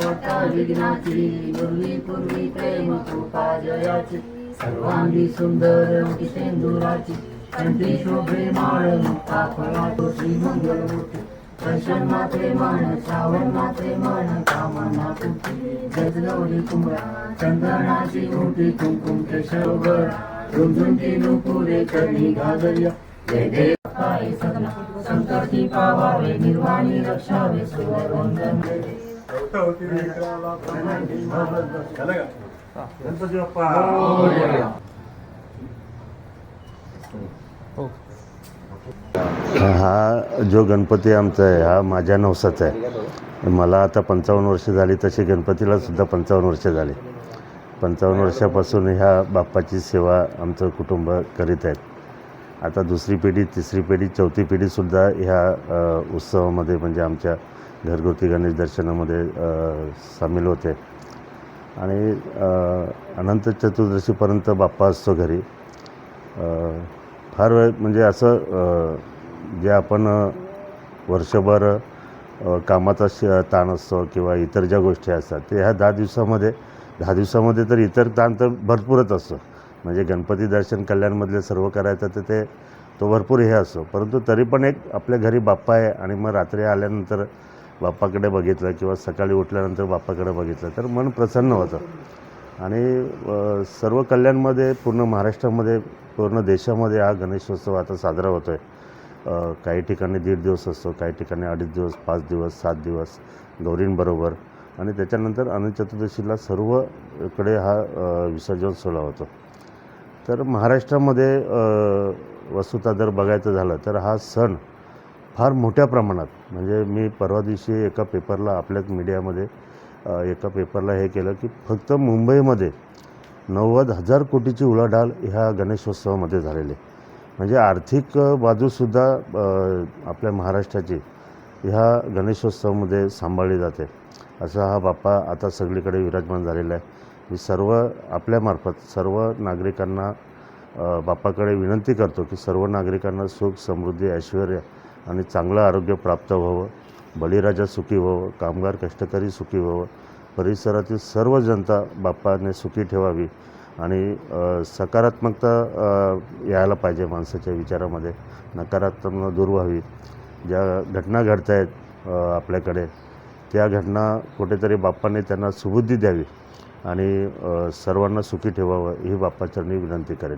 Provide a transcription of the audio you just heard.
विघ्नाची पूर्वी पूर्वी प्रेम कृपा जयाची सर्वांगी सुंदर मुठी सेंदुराची कंठी शोभे माळ मुक्ता फळातो श्री मंगलमूर्ती. दर्शन मात्रे मान श्रावण मात्रे मान कामना तुमची. गजगौरी कुंभा चंदनाची मोठी कुंकुम केशवभर रुंझुंटी नुपुरे कधी घागरिया. जय देव पाय सगळा संकटी पावावे निर्वाणी रक्षावे सुवर गणपती बाप्पा हा. जो गणपती आमचा आहे हा माझ्या नवसाचा आहे. मला आता पंचावन्न वर्ष झाली तशी गणपतीला सुद्धा पंचावन्न वर्ष झाली. पंचावन्न वर्षापासून ह्या बाप्पाची सेवा आमचं कुटुंब करीत आहेत. आता दुसरी पिढी तिसरी पिढी चौथी पिढीसुद्धा ह्या उत्सवामध्ये म्हणजे आमच्या घरगुती गणेश दर्शनामध्ये सामील होते. आणि अनंत चतुर्दशीपर्यंत बाप्पा असतो घरी. फार वेळ म्हणजे असं जे आपण वर्षभर कामाचा श ताण असतो किंवा इतर ज्या गोष्टी असतात ते ह्या दहा दिवसामध्ये दहा दिवसामध्ये तर इतर ताण तर भरपूरच असतो. म्हणजे गणपती दर्शन कल्याणमधले सर्व करायचं तर ते तो भरपूर हे असतो. परंतु तरी पण एक आपल्या घरी बाप्पा आहे आणि मग रात्री आल्यानंतर बाप्पाकडे बघितलं किंवा सकाळी उठल्यानंतर बाप्पाकडे बघितलं तर मन प्रसन्न होतं. आणि सर्व कल्याणमध्ये पूर्ण महाराष्ट्रामध्ये पूर्ण देशामध्ये हा गणेशोत्सव आता साजरा होतो आहे काही ठिकाणी दीड दिवस असतो काही ठिकाणी अडीच दिवस पाच दिवस सात दिवस गौरींबरोबर. आणि त्याच्यानंतर अनंत चतुर्दशीला सर्वकडे हा विसर्जन सोहळा होतो. तर महाराष्ट्रामध्ये वस्तुता जर बघायचं झालं तर हा सण फार मोठ्या प्रमाणात म्हणजे मी परवा दिवशी एका पेपरला आपल्याच मीडियामध्ये एका पेपरला हे केलं की फक्त मुंबईमध्ये नव्वद हजार कोटीची उलाढाल ह्या गणेशोत्सवामध्ये झालेली आहे. म्हणजे आर्थिक बाजूसुद्धा आपल्या महाराष्ट्राची ह्या गणेशोत्सवामध्ये सांभाळली जाते. असा हा बाप्पा आता सगळीकडे विराजमान झालेला आहे. मी सर्व आपल्यामार्फत सर्व नागरिकांना बाप्पाकडे विनंती करतो की सर्व नागरिकांना सुख समृद्धी ऐश्वर आणि चांगलं आरोग्य प्राप्त व्हावं बळीराजा सुखी व्हावं कामगार कष्टकरी सुखी व्हावं परिसरातील सर्व जनता बाप्पाने सुखी ठेवावी आणि सकारात्मकता यायला पाहिजे माणसाच्या विचारामध्ये. नकारात्मक दूर व्हावी. ज्या घटना घडत आहेत आपल्याकडे त्या घटना कुठेतरी बाप्पाने त्यांना सुबुद्धी द्यावी आणि सर्वांना सुखी ठेवावं ही बाप्पाचरणी विनंती करेन.